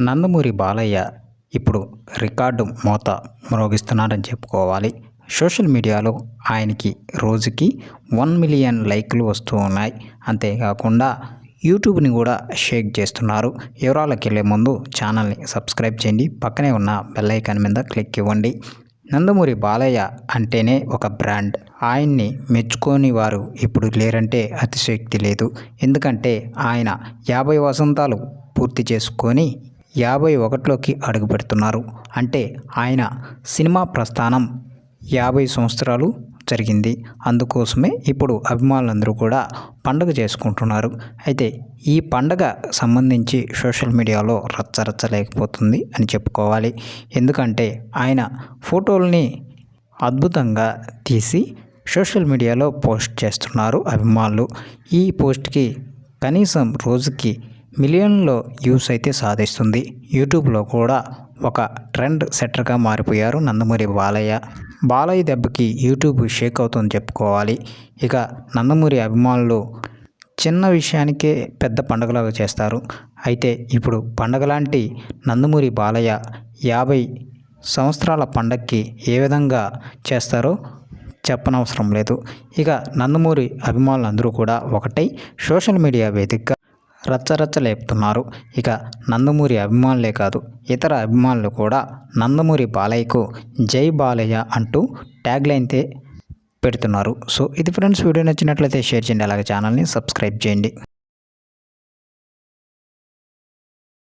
నందమూరి బాలయ్య ఇప్పుడు రికార్డు మోత మ్రోగిస్తున్నాడని చెప్పుకోవాలి. సోషల్ మీడియాలో ఆయనకి రోజుకి వన్ మిలియన్ లైక్లు వస్తూ ఉన్నాయి. అంతేకాకుండా యూట్యూబ్ని కూడా షేక్ చేస్తున్నారు. వివరాలకు వెళ్ళే ముందు ఛానల్ని సబ్స్క్రైబ్ చేయండి. పక్కనే ఉన్న బెల్లైకాన్ మీద క్లిక్ ఇవ్వండి. నందమూరి బాలయ్య అంటేనే ఒక బ్రాండ్. ఆయన్ని మెచ్చుకోని వారు ఇప్పుడు లేరంటే అతిశయోక్తి లేదు. ఎందుకంటే ఆయన యాభై వసంతాలు పూర్తి చేసుకొని యాభై ఒకటిలోకి అడుగుపెడుతున్నారు అంటే ఆయన సినిమా ప్రస్థానం యాభై సంవత్సరాలు జరిగింది. అందుకోసమే ఇప్పుడు అభిమానులందరూ కూడా పండుగ చేసుకుంటున్నారు. అయితే ఈ పండగ సంబంధించి సోషల్ మీడియాలో రచ్చరచ్చ లేకపోతుంది అని చెప్పుకోవాలి. ఎందుకంటే ఆయన ఫోటోల్ని అద్భుతంగా తీసి సోషల్ మీడియాలో పోస్ట్ చేస్తున్నారు అభిమానులు. ఈ పోస్ట్కి కనీసం రోజుకి మిలియన్లో వ్యూస్ అయితే సాధిస్తుంది. యూట్యూబ్లో కూడా ఒక ట్రెండ్ సెట్టర్గా మారిపోయారు నందమూరి బాలయ్య. బాలయ్య దెబ్బకి యూట్యూబ్ షేక్ అవుతుందని చెప్పుకోవాలి. ఇక నందమూరి అభిమానులు చిన్న విషయానికే పెద్ద పండుగలాగా చేస్తారు. అయితే ఇప్పుడు పండగలాంటి నందమూరి బాలయ్య యాభై సంవత్సరాల పండక్కి ఏ విధంగా చేస్తారో చెప్పనవసరం లేదు. ఇక నందమూరి అభిమానులందరూ కూడా ఒకటై సోషల్ మీడియా వేదికగా రచ్చరచ్చ లేపుతున్నారు. ఇక నందమూరి అభిమానులే కాదు ఇతర అభిమానులు కూడా నందమూరి బాలయ్యకు జై బాలయ్య అంటూ ట్యాగ్ లైన్తే పెడుతున్నారు. సో ఇది ఫ్రెండ్స్ వీడియో నచ్చినట్లయితే షేర్ చేయండి అలాగే ఛానల్ని సబ్స్క్రైబ్ చేయండి.